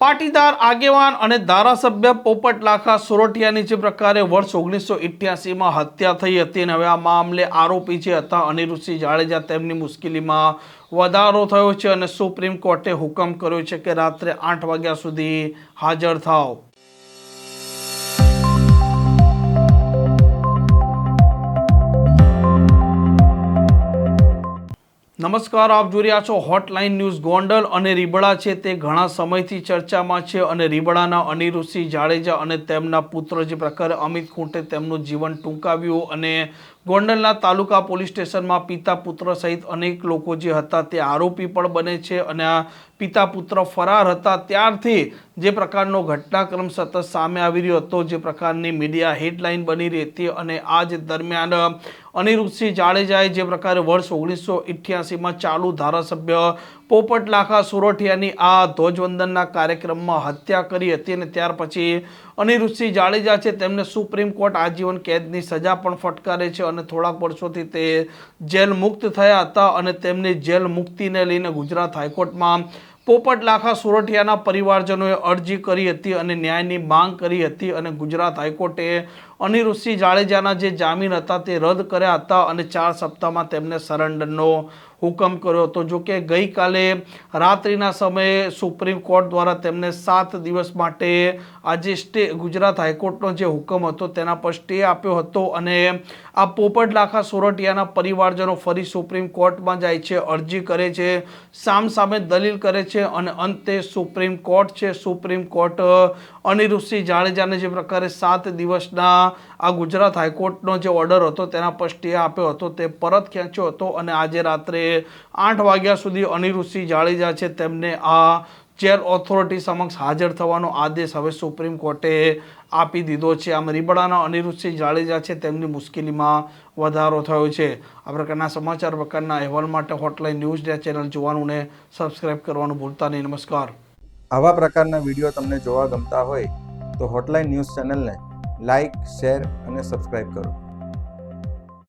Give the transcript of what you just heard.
પાટીદાર આગેવાન અને ધારાસભ્ય પોપટ લાખા સોરઠિયાની જે પ્રકારે વર્ષ ઓગણીસો ઇઠ્યાસીમાં હત્યા થઈ હતી અને હવે આ મામલે આરોપી જે હતા, અનિરુદ્ધસિંહ જાડેજા, તેમની મુશ્કેલીમાં વધારો થયો છે અને સુપ્રીમ કોર્ટે હુકમ કર્યો છે કે રાત્રે આઠ વાગ્યા સુધી હાજર થાવ નમસ્કાર, આપ જોઈ રહ્યા છો હોટલાઇન ન્યૂઝ ગોંડલ અને રીબડા છે તે ઘણા સમયથી ચર્ચામાં છે અને રીબડાના અનિરુદ્ધસિંહ જાડેજા અને તેમના પુત્ર જે પ્રકારે અમિત ખૂંટે તેમનું જીવન ટૂંકાવ્યું અને ગોંડલના તાલુકા પોલીસ સ્ટેશનમાં પિતા પુત્ર સહિત અનેક લોકો જે હતા તે આરોપી પણ બને છે અને આ પિતા પુત્ર ફરાર હતા ત્યારથી જે પ્રકારનો ઘટનાક્રમ સતત સામે આવી રહ્યો હતો, જે પ્રકારની મીડિયા હેડલાઇન બની રહી હતી અને આ જ દરમિયાન અનિરુદ્ધસિંહ જાડેજાએ જે પ્રકારે વર્ષ ઓગણીસો ઇઠ્યાસીમાં ચાલુ ધારાસભ્ય પોપટ લાખા સુરઠિયાની આ ધ્વજવંદનના કાર્યક્રમમાં હત્યા કરી હતી અને ત્યાર પછી અનિરુદ્ધસિંહ જાડેજા છે તેમને સુપ્રીમ કોર્ટ આજીવન કેદની સજા પણ ફટકારે છે. અને થોડાક વર્ષોથી તે જેલ મુક્ત થયા હતા અને તેમની જેલ મુક્તિને લઈને ગુજરાત હાઈકોર્ટમાં પોપટ લાખા સોરઠિયાના પરિવારજનોએ અરજી કરી હતી અને ન્યાયની માંગ કરી હતી અને ગુજરાત હાઈકોર્ટે અનિરુદ્ધસિંહ જાડેજાના જે જામીન હતા તે રદ કર્યા હતા અને ચાર સપ્તાહમાં તેમને સરેન્ડરનો હુકમ કર્યો હતો. જો કે ગઈકાલે રાત્રિના સમયે સુપ્રીમ કોર્ટ દ્વારા તેમને સાત દિવસ માટે આજે સ્ટે, ગુજરાત હાઈકોર્ટનો જે હુકમ હતો તેના પર સ્ટે આપ્યો હતો અને આ પોપટ લાખા સોરઠિયાના પરિવારજનો ફરી સુપ્રીમ કોર્ટમાં જાય છે, અરજી કરે છે સામ સામે દલીલ કરે છે અને અંતે સુપ્રીમ કોર્ટ છે. સુપ્રીમ કોર્ટ અનિરુદ્ધસિંહ જાડેજાને જે પ્રકારે સાત દિવસના આ ગુજરાત હાઈકોર્ટનો જે ઓર્ડર હતો તેના પર સ્ટે આપ્યો હતો, તે પરત ખેંચ્યો હતો અને આજે રાત્રે આઠ વાગ્યા સુધી અનિરુદ્ધસિંહ જાડેજા છે. તેમને આ ચેર ઓથોરિટી સમક્ષ હાજર થવાનો આદેશ હવે સુપ્રીમ કોર્ટે આપી દીધો છે. આમ રીબડાના અનિરુદ્ધસિંહ જાડેજા છે તેમની મુશ્કેલીમાં વધારો થયો છે. આ પ્રકારના સમાચાર પ્રકારના અહેવાલ માટે હોટલાઇન ન્યૂઝ ડે ચેનલ જોવાનું ને સબસ્ક્રાઇબ કરવાનું ભૂલતા નહીં. નમસ્કાર. આવા પ્રકારના વીડિયો તમને જોવા ગમતા હોય તો હોટલાઇન ન્યૂઝ ચેનલને લાઇક શેર અને સબસ્ક્રાઇબ કરો.